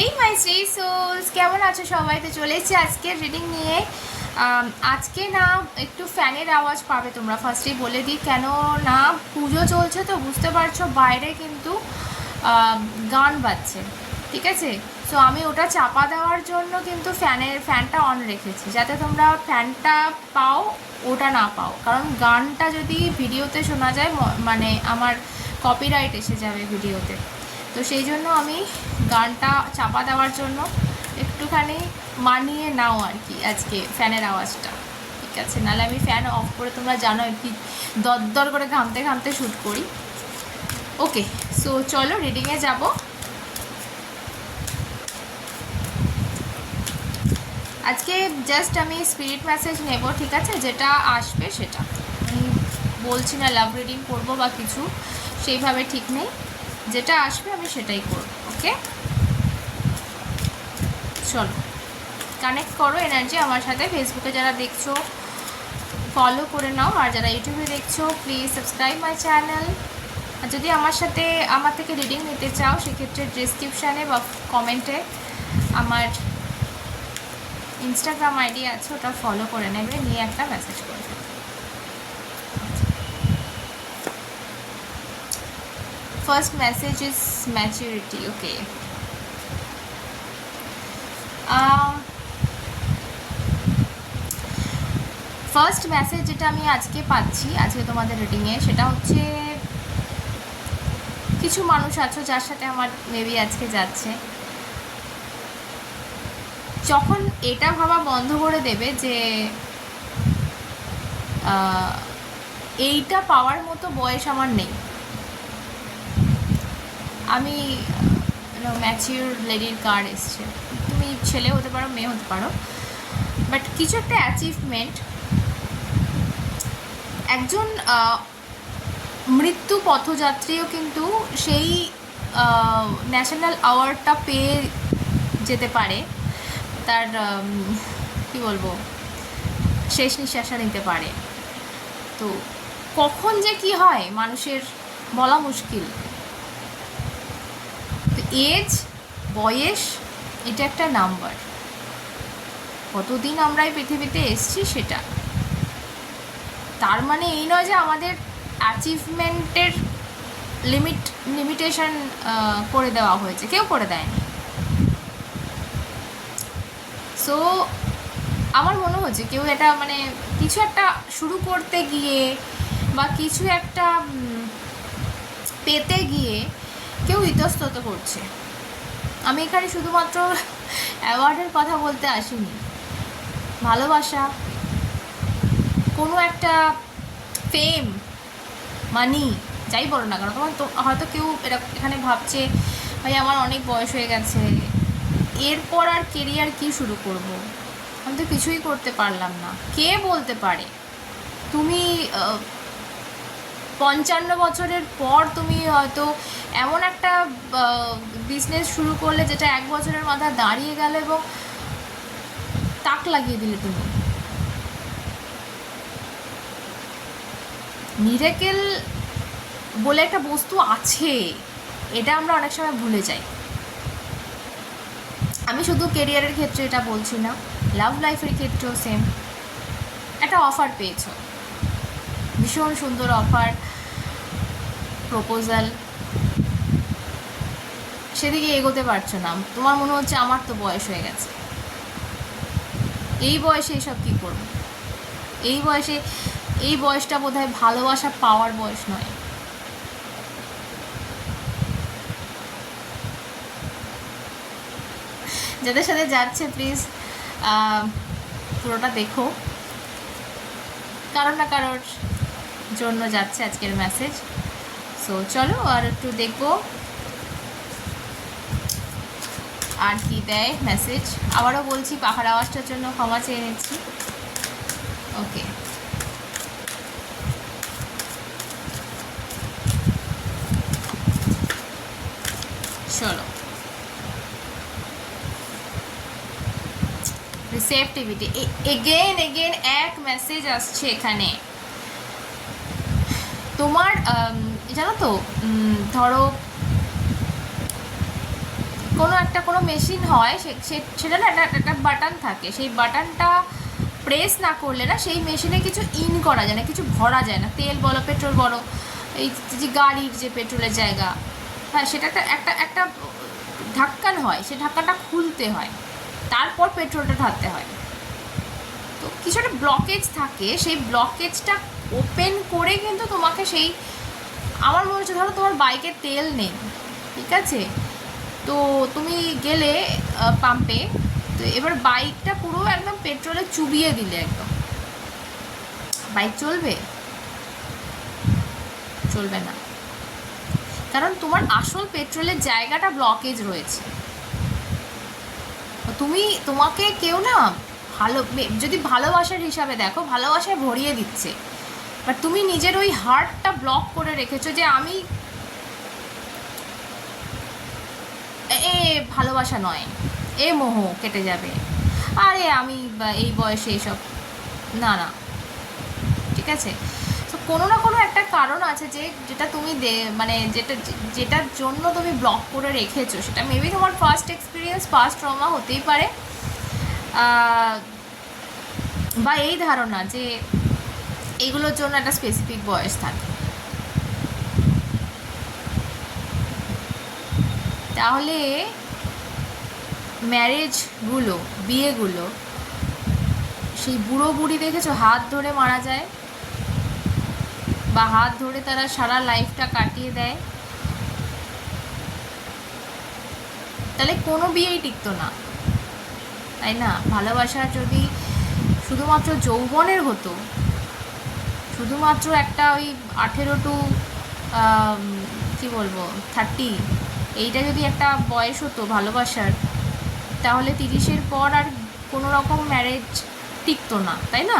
হেই মাই Shri sols কেমন আছো সবাই? তো চলে এসেছি আজকের রিডিং নিয়ে। আজকে না একটু ফ্যানের আওয়াজ পাবে তোমরা। ফার্স্টেই বলে দিই, কেন না, পুজো চলছে তো, বুঝতে পারছ, বাইরে কিন্তু গান বাজছে। ঠিক আছে? সো আমি ওটা চাপা দেওয়ার জন্য কিন্তু ফ্যানের ফ্যানটা অন রেখেছি। যাতে তোমরা ফ্যানটা পাও, ওটা না পাও। কারণ গানটা যদি ভিডিওতে শোনা যায় মানে আমার কপিরাইট এসে যাবে ভিডিওতে তো সেই জন্য আমি গানটা চাপা দেওয়ার জন্য একটুখানি মানিয়ে নাও আর কি আজকে ফ্যানের আওয়াজটা। ঠিক আছে, নাহলে আমি ফ্যান অফ করে তোমরা জানো আর কি, দরদর করে ঘামতে ঘামতে শ্যুট করি। ওকে সো চলো রিডিংয়ে যাব। আজকে জাস্ট আমি স্পিরিট মেসেজ নেব, ঠিক আছে? যেটা আসবে সেটা। বলছি না লাভ রিডিং করব বা কিছু, সেইভাবে ঠিক নেই। যেটা আসবে আমি সেটাই করব ওকে চলো কানেক্ট করো এনার্জি আমার সাথে। ফেসবুকে যারা দেখছ ফলো করে নাও। আর যারা ইউটিউবে দেখছ প্লিজ সাবস্ক্রাইব মাই চ্যানেল আর যদি আমার সাথে, আমার থেকে রিডিং নিতে চাও, সেক্ষেত্রে ডিসক্রিপশানে বা কমেন্টে আমার ইনস্টাগ্রাম আইডি আছে, ওটা ফলো করে নেবে, নিয়ে একটা মেসেজ করবে first message is maturity okay. Um, first message যেটা আমি আজকে পাচ্ছি আজকে তোমাদের রিডিংয়ে সেটা হচ্ছে কিছু মানুষ আছো যার সাথে আমার মেবি আজকে যাচ্ছে। যখন এটা ভাবা বন্ধ করে দেবে যে এইটা পাওয়ার মতো বয়স আমার নেই। আমি ম্যাচিওর লেডির কার্ড এসছে। তুমি ছেলে হতে পারো, মেয়ে হতে পারো। বাট কিছু একটা অ্যাচিভমেন্ট একজন মৃত্যু পথযাত্রীও কিন্তু সেই ন্যাশনাল অ্যাওয়ার্ডটা পেয়ে যেতে পারে। তার কি বলব, শেষ নিঃশ্বাসটা নিতে পারে। তো কখন যে কি হয় মানুষের বলা মুশকিল। এজ, বয়স, এটা একটা নাম্বার। কতদিন আমরা এই পৃথিবীতে এসছি সেটা। তার মানে এই নয় যে আমাদের অ্যাচিভমেন্টের লিমিট লিমিটেশন করে দেওয়া হয়েছে। কেউ করে দেয়নি। সো আমার মনে হচ্ছে কেউ এটা মানে কিছু একটা শুরু করতে গিয়ে বা কিছু একটা পেতে গিয়ে কেউ ইতস্তত করছে। আমি এখানে শুধুমাত্র অ্যাওয়ার্ডের কথা বলতে আসিনি। ভালোবাসা, কোনো একটা ফেম মানি যাই বলো না কেন, তোমার হয়তো কেউ এটা এখানে ভাবছে, ভাই, আমার অনেক বয়স হয়ে গেছে, এরপর আর কেরিয়ার কি শুরু করব? আমি তো কিছুই করতে পারলাম না। কে বলতে পারে? তুমি পঞ্চান্ন বছরের পর তুমি হয়তো এমন একটা বিজনেস শুরু করলে যেটা এক বছরের মাথায় দাঁড়িয়ে গেল এবং তাক লাগিয়ে দিলে তুমি। মিরেকেল বলে একটা বস্তু আছে, এটা আমরা অনেক সময় ভুলে যাই। আমি শুধু কেরিয়ারের ক্ষেত্রে এটা বলছি না লাভ লাইফের ক্ষেত্রেও সেম একটা অফার পেয়েছ। ভীষণ সুন্দর অফার প্রপোজাল সেদিকে এগোতে পারছ না। তোমার মনে হচ্ছে আমার তো বয়স হয়ে গেছে। এই বয়সে এইসব কী করব? এই বয়সে, এই বয়সটা বোধহয় ভালোবাসা পাওয়ার বয়স নয়। যাদের সাথে যাচ্ছে প্লিজ পুরোটা দেখো। কারোর না কারোর জন্য যাচ্ছে আজকের মেসেজ সো চলো আর একটু দেখব। আর কি দেয় মেসেজ আবারও বলছি, পাহাড় আওয়াজটার জন্য ক্ষমা চেয়ে নিচ্ছি। ওকে চলো। রিসেপটিভিটি এগেন এগেন এক মেসেজ আসছে এখানে। তোমার জানো তো ধরো, কোনো একটা কোনো মেশিন হয় সেটা না একটা একটা বাটন থাকে, সেই বাটনটা প্রেস না করলে না সেই মেশিনে কিছু ইন করা যায় না, কিছু ভরা যায় না। তেল বলো পেট্রোল বলো, এই যে গাড়ির যে পেট্রোলের জায়গা হ্যাঁ সেটা একটা একটা একটা ঢাক্কান হয়, সে ঢাক্কানটা খুলতে হয়, তারপর পেট্রোলটা ঢালতে হয়। তো কিছু একটা ব্লকেজ থাকে, সেই ব্লকেজটা ওপেন করে কিন্তু তোমাকে সেই, আমার মনে হচ্ছে ধরো তোমার বাইকে তেল নেই, ঠিক আছে? তো তুমি গেলে পাম্পে তো এবার বাইকটা পুরো একদম পেট্রোলে চুবিয়ে দিলে একদম। বাইক চলবে? চলবে না। কারণ তোমার আসল পেট্রোলের জায়গাটা ব্লকেজ রয়েছে। তুমি, তোমাকে কেউ না ভালো যদি ভালোবাসার হিসাবে দেখো, ভালোবাসায় ভরিয়ে দিচ্ছে। বাট তুমি নিজের ওই হার্টটা ব্লক করে রেখেছো যে আমি এ- ভালোবাসা নয়। এ মোহ কেটে যাবে। আরে আমি এই বয়সে এইসব না না। ঠিক আছে? তো কোনো না কোনো একটা কারণ আছে যে, যেটা তুমি দে মানে যেটা, যেটার জন্য তুমি ব্লক করে রেখেছো, সেটা মেবি তোমার ফার্স্ট এক্সপিরিয়েন্স ফার্স্ট ট্রমা হতেই পারে। বা এই ধারণা যে এগুলোর জন্য একটা স্পেসিফিক বয়স থাকে। তাহলে ম্যারেজগুলো বিয়েগুলো, সেই বুড়ো বুড়ি দেখেছ? হাত ধরে মারা যায় বা হাত ধরে তারা সারা লাইফটা কাটিয়ে দেয়। তাহলে কোনো বিয়েই টিকতো না। তাই না? ভালোবাসা যদি শুধুমাত্র যৌবনের হতো শুধুমাত্র একটা ওই আঠেরো টু কি বলব থার্টি এইটা যদি একটা বয়স হতো ভালোবাসার, তাহলে তিরিশের পর আর কোনো রকম ম্যারেজ টিকতো না, তাই না?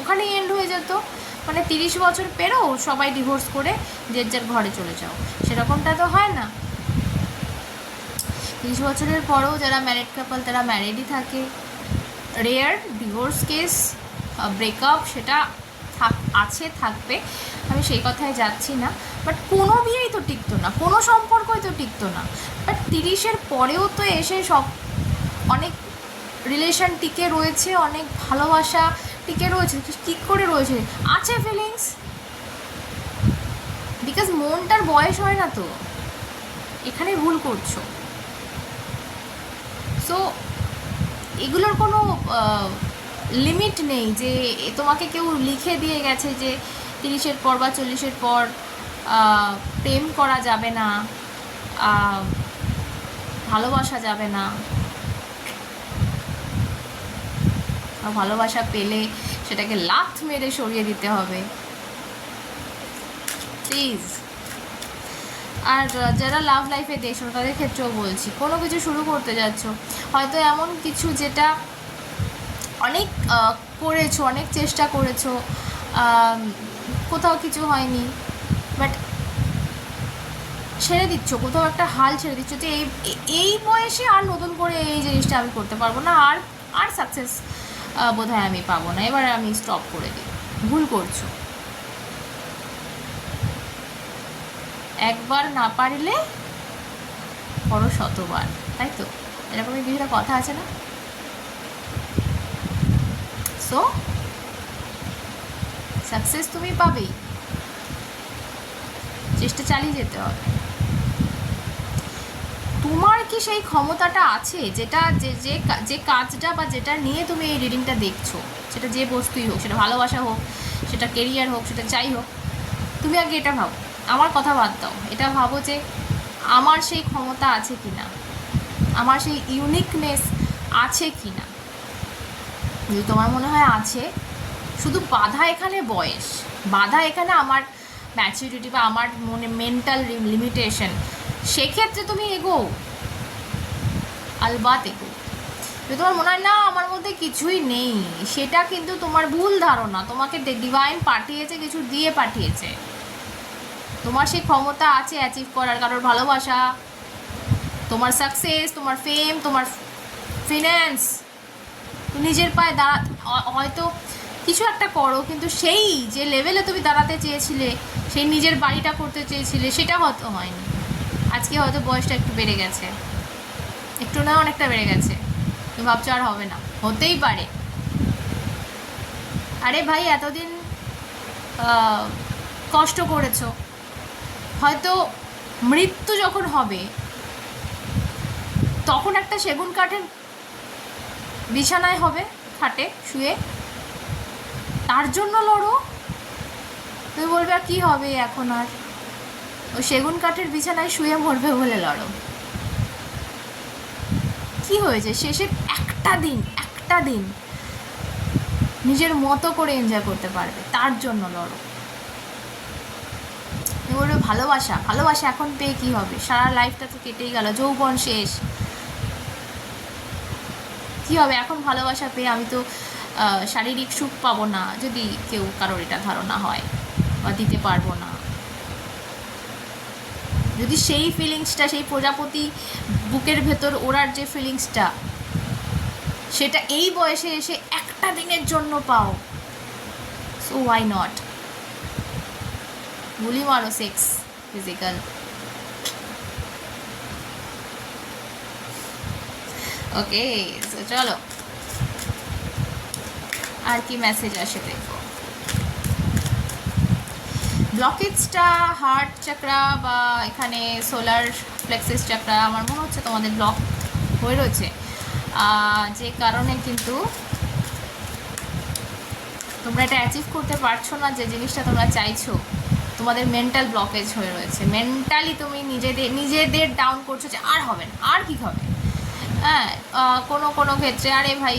ওখানেই এন্ড হয়ে যেত। মানে তিরিশ বছর পেরো, সবাই ডিভোর্স করে যে যার ঘরে চলে যাও। সেরকমটা তো হয় না। তিরিশ বছরের পরেও যারা ম্যারিড কাপল তারা ম্যারিডই থাকে। রেয়ার ডিভোর্স কেস ব্রেকআপ সেটা আছে, থাকবে। আমি সেই কথায় যাচ্ছি না। বাট কোনো বিয়েই তো টিকতো না। কোনো সম্পর্কই তো টিকতো না। বাট তিরিশের পরেও তো এসে সব, অনেক রিলেশন টিকে রয়েছে, অনেক ভালোবাসা টিকে রয়েছে। কী করে রয়েছে? আছে ফিলিংস বিকজ মনটার বয়স হয় না তো। এখানে ভুল করছ। সো এগুলোর কোনো লিমিট নেই যে তোমাকে কেউ লিখে দিয়ে গেছে যে তিরিশের পর বা চল্লিশের পর প্রেম করা যাবে না ভালোবাসা যাবে না। ভালোবাসা পেলে সেটাকে লাথ মেরে সরিয়ে দিতে হবে। প্লিজ আর যারা লাভ লাইফে দেখছ তাদের ক্ষেত্রেও বলছি, কোনো কিছু শুরু করতে যাচ্ছ, হয়তো এমন কিছু যেটা অনেক করেছ, অনেক চেষ্টা করেছ কোথাও কিছু হয়নি বাট ছেড়ে দিচ্ছ, কোথাও একটা হাল ছেড়ে দিচ্ছ যে এই এই বয়সে আর নতুন করে এই জিনিসটা আমি করতে পারব না, আর আর সাকসেস বোধ হয় আমি পাবো না। এবার আমি স্টপ করে দিই। ভুল করছ। একবার না পারলে করো শতবার, তাই তো? এরকমই কিছুটা কথা আছে না? সো সাকসেস তুমি পাবেই। চেষ্টা চালিয়ে যেতে হবে। তোমার কি সেই ক্ষমতাটা আছে যেটা যে যে যে কাজটা বা যেটা নিয়ে তুমি এই রিডিংটা দেখছ? সেটা যে বস্তুই হোক, সেটা ভালোবাসা হোক, সেটা কেরিয়ার হোক, সেটা যাই হোক, তুমি আগে এটা ভাবো। আমার কথা বাদ দাও। এটা ভাবো যে আমার সেই ক্ষমতা আছে কি না আমার সেই ইউনিকনেস আছে কি না যদি তোমার মনে হয় আছে? শুধু বাধা এখানে বয়স। বাধা এখানে আমার ম্যাচুরিটি বা আমার মনে মেন্টাল লিমিটেশন সেক্ষেত্রে তুমি এগো আলবাত এগো যদি তোমার মনে হয়, না, আমার মধ্যে কিছুই নেই। সেটা কিন্তু তোমার ভুল ধারণা। তোমাকে ডিভাইন পাঠিয়েছে, কিছু দিয়ে পাঠিয়েছে। তোমার সেই ক্ষমতা আছে অ্যাচিভ করার, কারোর ভালোবাসা। তোমার সাকসেস তোমার ফেম তোমার ফিন্যান্স নিজের পায়ে দাঁড়া হয়তো কিছু একটা করো, কিন্তু সেই যে লেভেলে তুমি দাঁড়াতে চেয়েছিলে, সেই নিজের বাড়িটা করতে চেয়েছিলে, সেটা হয়তো হয়নি। আজকে হয়তো বয়সটা একটু বেড়ে গেছে। একটু না অনেকটা বেড়ে গেছে। তুমি ভাবছ আর হবে না। হতেই পারে। আরে ভাই, এতদিন কষ্ট করেছ। হয়তো মৃত্যু যখন হবে, তখন একটা সেগুন কাঠের বিছানায় হবে, খাটে, শুয়ে। তার জন্য লড়ো। তুমি বলবে, আর কী হবে এখন আর? ও সেগুন কাঠের বিছানায় শুয়ে মরবে বলে লড়ো। কি হয়েছে? শেষের একটা দিন একটা দিন নিজের মতো করে এনজয় করতে পারবে। তার জন্য লড়ো। বলবে, ভালোবাসা ভালোবাসা এখন পেয়ে কি হবে? সারা লাইফটা তো কেটেই গেল, যৌবন শেষ। কি হবে? এখন ভালোবাসা পেয়ে আমি তো শারীরিক সুখ পাবো না, যদি কেউ কারোর এটা ধারণা হয় বা দিতে পারব না। যদি সেই ফিলিংসটা সেই প্রজাপতি বুকের ভেতর ওড়ার যে ফিলিংসটা সেটা এই বয়সে এসে একটা দিনের জন্য পাও। সো ওয়াই নট গুলি মারো সেক্স ফিজিক্যাল ওকে চলো। আর কি মেসেজ আসে দেখো ব্লকেজটা হার্ট চাকরা বা এখানে সোলার প্লেক্সিস চাকরা আমার মনে হচ্ছে তোমাদের ব্লক হয়ে রয়েছে। যে কারণে কিন্তু তোমরা এটা অ্যাচিভ করতে পারছ না, যে জিনিসটা তোমরা চাইছো। তোমাদের মেন্টাল ব্লকেজ হয়ে রয়েছে। মেন্টালি তুমি নিজেদের নিজেদের ডাউন করছ যে আর হবে না, আর কি হবে? হ্যাঁ কোনো কোনো ক্ষেত্রে, আরে ভাই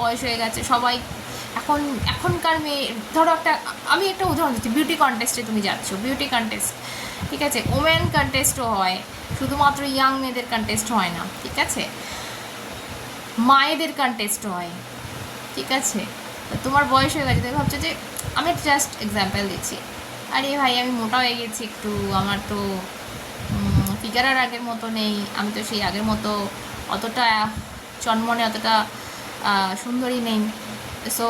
বয়স হয়ে গেছে, সবাই এখন, এখনকার মেয়ে, ধরো একটা, আমি একটা উদাহরণ দিচ্ছি বিউটি কন্টেস্টে তুমি যাচ্ছ বিউটি কন্টেস্ট ঠিক আছে? ওমেন কন্টেস্টও হয়, শুধুমাত্র ইয়াং মেয়েদের কন্টেস্ট হয় না, ঠিক আছে? মায়েদের কন্টেস্ট হয়, ঠিক আছে? তোমার বয়স হয়ে গেছে, তুমি ভাবছ যে, আমি জাস্ট এক্সাম্পল দিচ্ছি, আরে ভাই, আমি মোটা হয়ে গেছি একটু, আমার তো ফিগার আর আগের মতো নেই, আমি তো সেই আগের মতো অতটা চনমনে, অতটা সুন্দরী নেই। সো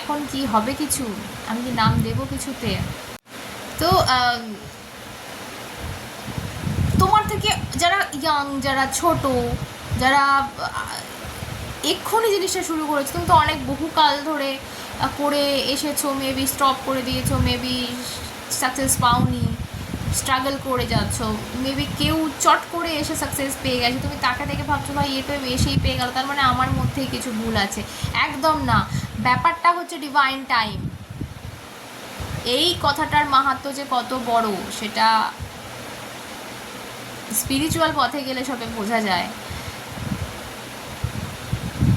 এখন কি হবে কিছু? আমি কি নাম দেবো কিছুতে? তো তোমার থেকে যারা ইয়াং যারা ছোট, যারা এক্ষুনি জিনিসটা শুরু করেছ, তুমি তো অনেক বহুকাল ধরে করে এসেছ মেবি স্টপ করে দিয়েছ মেবি সাকসেস পাওনি। স্ট্রাগল করে যাচ্ছ। মেবি কেউ চট করে এসে সাকসেস পেয়ে গেছে। তুমি তাকে দেখে ভাবছ, ভাই, এ তো এসেই পেয়ে গেল। তার মানে আমার মধ্যেই কিছু ভুল আছে। একদম না। ব্যাপারটা হচ্ছে ডিভাইন টাইম এই কথাটার মাহাত্ম যে কত বড়, সেটা স্পিরিচুয়াল পথে গেলে সবে বোঝা যায়।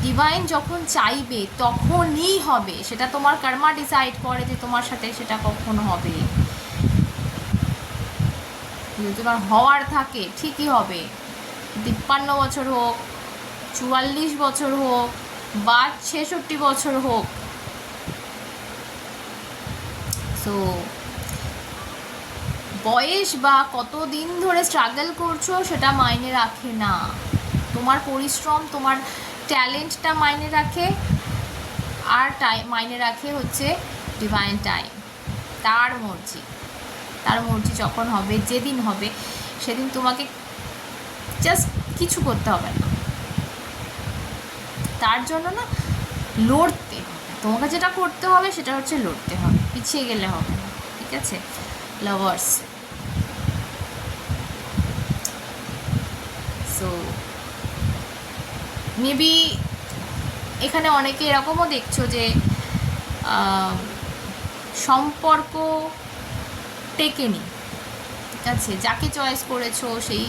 ডিভাইন যখন চাইবে, তখনই হবে। সেটা তোমার কর্মা ডিসাইড করে যে তোমার সাথে সেটা কখন হবে। যদি তোমার হওয়ার থাকে, ঠিকই হবে। তিপ্পান্ন বছর হোক, চুয়াল্লিশ বছর হোক, বা ছেষট্টি বছর হোক। সো বয়স বা কত দিন ধরে স্ট্রাগল করছ সেটা মাইনে রাখে না। তোমার পরিশ্রম, তোমার ট্যালেন্টটা মাইনে রাখে, আর টাইম মাইনে রাখে হচ্ছে ডিভাইন টাইম তার মর্জি। তার মর্জি যখন হবে, যেদিন হবে, সেদিন তোমাকে জাস্ট কিছু করতে হবে না। তার জন্য না লড়তে হবে। তোমাকে যেটা করতে হবে, সেটা হচ্ছে লড়তে হবে, পিছিয়ে গেলে হবে না, ঠিক আছে? লাভার্স সো মেবি এখানে অনেকে এরকমও দেখছ যে সম্পর্ক টেকেনি। ঠিক আছে যাকে চয়েস করেছ সেই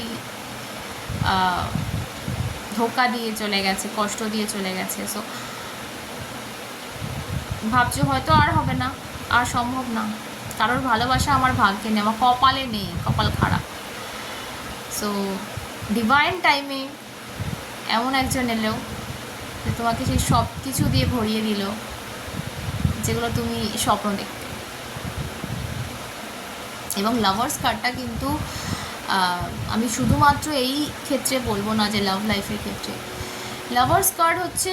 ধোকা দিয়ে চলে গেছে, কষ্ট দিয়ে চলে গেছে। সো ভাবছ হয়তো আর হবে না, আর সম্ভব না। কারোর ভালোবাসা আমার ভাগ্যে নেই, আমার কপালে নেই, কপাল খারাপ। সো ডিভাইন টাইমে এমন একজন এলো, যে তোমাকে সেই সব কিছু দিয়ে ভরিয়ে দিল, যেগুলো তুমি স্বপ্ন দেখতে এবং লাভার্স কার্ডটা কিন্তু আমি শুধুমাত্র এই ক্ষেত্রে বলব না যে লাভ লাইফের ক্ষেত্রে। লাভার্স কার্ড হচ্ছে,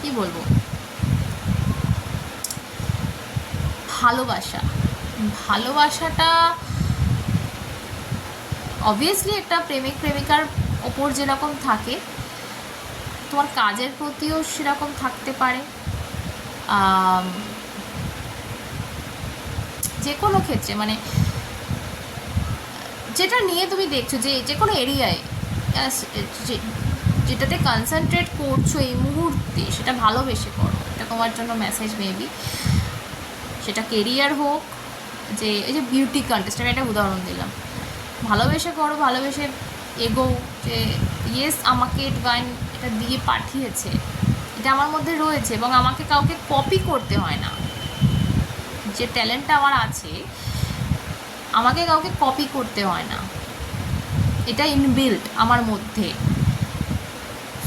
কি বলব? ভালোবাসা। ভালোবাসাটা অবভিয়াসলি একটা প্রেমিক, প্রেমিকার ওপর যেরকম থাকে, তোমার কাজের প্রতিও সেরকম থাকতে পারে। যে কোনো ক্ষেত্রে মানে যেটা নিয়ে তুমি দেখছ যে যে কোনো এরিয়ায় যেটাতে কনসেন্ট্রেট করছ এই মুহূর্তে, সেটা ভালোবেসে করো। এটা তোমার জন্য মেসেজ মেবি সেটা কেরিয়ার হোক, যে এই যে বিউটি কন্টেস্ট আমি একটা উদাহরণ দিলাম। ভালোবেসে করো, ভালোবেসে এগো যে ইয়েস আমাকে ডিভাইন এটা দিয়ে পাঠিয়েছে। এটা আমার মধ্যে রয়েছে এবং আমাকে কাউকে কপি করতে হয় না। যে ট্যালেন্টটা আমার আছে, আমাকে কাউকে কপি করতে হয় না। এটা ইনবিল্ট আমার মধ্যে।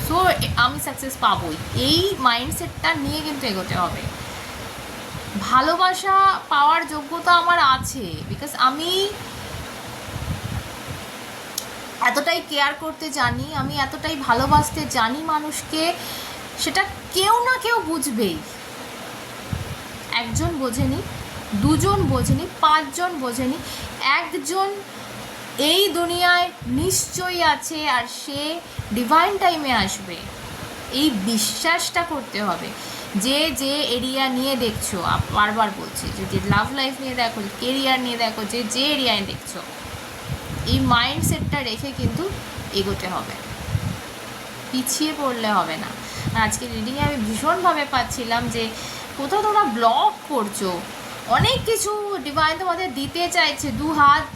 সো আমি সাকসেস পাবোই। এই মাইন্ডসেটটা নিয়ে কিন্তু এগোতে হবে। ভালোবাসা পাওয়ার যোগ্যতা আমার আছে বিকজ আমি এতটাই কেয়ার করতে জানি, আমি এতটাই ভালোবাসতে জানি মানুষকে, সেটা কেউ না কেউ বুঝবেই। একজন বোঝেনি, দুজন বোঝেনি, পাঁচজন বোঝেনি, একজন এই দুনিয়ায় নিশ্চয়ই আছে আর সে ডিভাইন টাইমে আসবে। এই বিশ্বাসটা করতে হবে। যে যে এরিয়া নিয়ে দেখছ বারবার বলছি, যে যে লাভ লাইফ নিয়ে দেখো কেরিয়ার নিয়ে দেখো, যে যে এরিয়ায় দেখছ, এই মাইন্ডসেটটা রেখে কিন্তু এগোতে হবে। পিছিয়ে পড়লে হবে না। আজকে রিডিংয়ে আমি ভীষণভাবে পাচ্ছিলাম যে কোথাও তোমরা ব্লক করছ? অনেক কিছু ডিভাইন তোমাদের দিতে চাইছে, দু হাত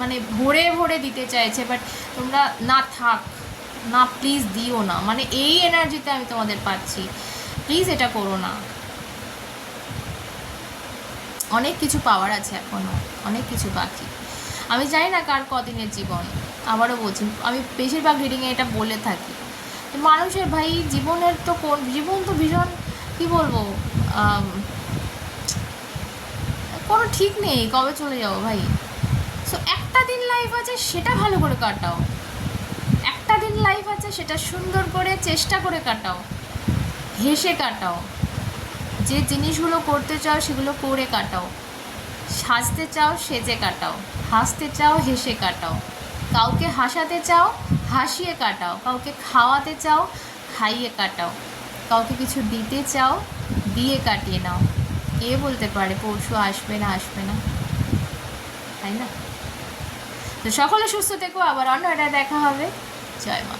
মানে ভরে ভরে দিতে চাইছে বাট তোমরা না থাক, না প্লিজ দিও না। মানে এই এনার্জিতে আমি তোমাদের পাচ্ছি। প্লিজ এটা করো না। অনেক কিছু পাওয়ার আছে এখনও অনেক কিছু বাকি। আমি জানি না কার কদিনের জীবন, আবারও বলছি, আমি বেশিরভাগ রিডিংয়ে এটা বলে থাকি। মানুষের ভাই, জীবনের তো কোন, জীবন তো ভীষণ, কি বলব? কোনো ঠিক নেই, কবে চলে যাব ভাই? সো একটা দিন লাইফ আছে, সেটা ভালো করে কাটাও। একটা দিন লাইফ আছে, সেটা সুন্দর করে, চেষ্টা করে কাটাও। হেসে কাটাও। যে জিনিসগুলো করতে চাও, সেগুলো করে কাটাও। সাজতে চাও, সেজে কাটাও। হাসতে চাও, হেসে কাটাও। কাউকে হাসাতে চাও, হাসিয়ে কাটাও। কাউকে খাওয়াতে চাও, খাইয়ে কাটাও। কাউকে কিছু দিতে চাও দিয়ে কাটিয়ে নাও। কে বলতে পারে পরশু আসবে না আসবে না? তাই না? তো সকলে সুস্থ থেকো, আবার অন্য একটা দেখা হবে। জয় মা।